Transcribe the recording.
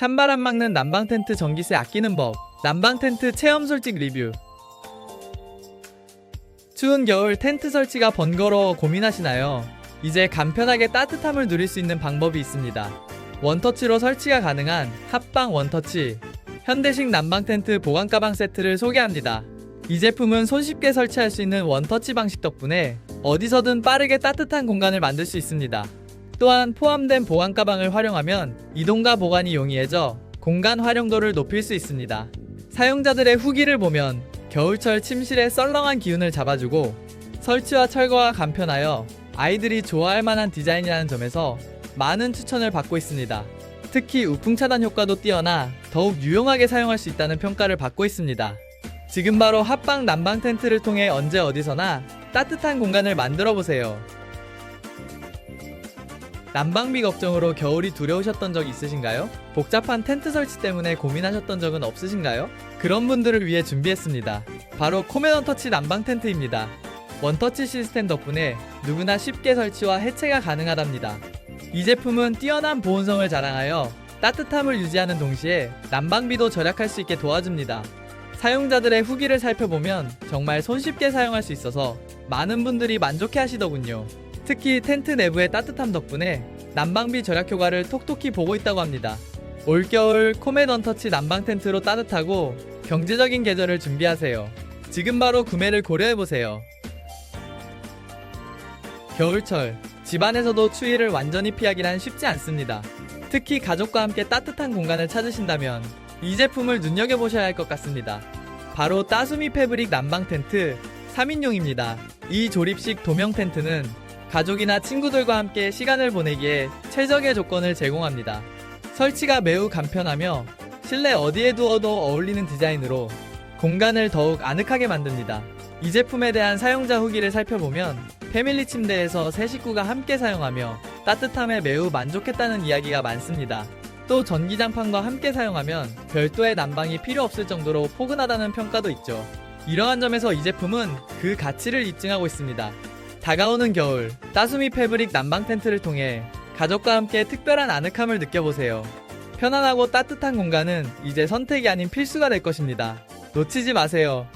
찬바람 막는 난방 텐트 전기세 아끼는 법. 난방 텐트 체험 솔직 리뷰. 추운 겨울 텐트 설치가 번거로워 고민하시나요? 이제 간편하게 따뜻함을 누릴 수 있는 방법이 있습니다. 원터치로 설치가 가능한 합방 원터치 현대식 난방 텐트 보관 가방 세트를 소개합니다. 이 제품은 손쉽게 설치할 수 있는 원터치 방식 덕분에 어디서든 빠르게 따뜻한 공간을 만들 수 있습니다. 또한 포함된 보관 가방을 활용하면 이동과 보관이 용이해져 공간 활용도를 높일 수 있습니다. 사용자들의 후기를 보면 겨울철 침실의 썰렁한 기운을 잡아주고 설치와 철거가 간편하여 아이들이 좋아할 만한 디자인이라는 점에서 많은 추천을 받고 있습니다. 특히 우풍 차단 효과도 뛰어나 더욱 유용하게 사용할 수 있다는 평가를 받고 있습니다. 지금 바로 합방 난방 텐트를 통해 언제 어디서나 따뜻한 공간을 만들어 보세요. 난방비 걱정으로 겨울이 두려우셨던 적 있으신가요? 복잡한 텐트 설치 때문에 고민하셨던 적은 없으신가요? 그런 분들을 위해 준비했습니다. 바로 코메넌 터치 난방 텐트입니다. 원터치 시스템 덕분에 누구나 쉽게 설치와 해체가 가능하답니다. 이 제품은 뛰어난 보온성을 자랑하여 따뜻함을 유지하는 동시에 난방비도 절약할 수 있게 도와줍니다. 사용자들의 후기를 살펴보면 정말 손쉽게 사용할 수 있어서 많은 분들이 만족해 하시더군요. 특히 텐트 내부의 따뜻함 덕분에 난방비 절약 효과를 톡톡히 보고 있다고 합니다. 올겨울 코메던 터치 난방 텐트로 따뜻하고 경제적인 계절을 준비하세요. 지금 바로 구매를 고려해보세요. 겨울철, 집안에서도 추위를 완전히 피하기란 쉽지 않습니다. 특히 가족과 함께 따뜻한 공간을 찾으신다면 이 제품을 눈여겨보셔야 할 것 같습니다. 바로 따수미 패브릭 난방 텐트 3인용입니다. 이 조립식 도명 텐트는 가족이나 친구들과 함께 시간을 보내기에 최적의 조건을 제공합니다. 설치가 매우 간편하며 실내 어디에 두어도 어울리는 디자인으로 공간을 더욱 아늑하게 만듭니다. 이 제품에 대한 사용자 후기를 살펴보면 패밀리 침대에서 세 식구가 함께 사용하며 따뜻함에 매우 만족했다는 이야기가 많습니다. 또 전기장판과 함께 사용하면 별도의 난방이 필요 없을 정도로 포근하다는 평가도 있죠. 이러한 점에서 이 제품은 그 가치를 입증하고 있습니다. 다가오는 겨울, 따수미 패브릭 난방 텐트를 통해 가족과 함께 특별한 아늑함을 느껴보세요. 편안하고 따뜻한 공간은 이제 선택이 아닌 필수가 될 것입니다. 놓치지 마세요.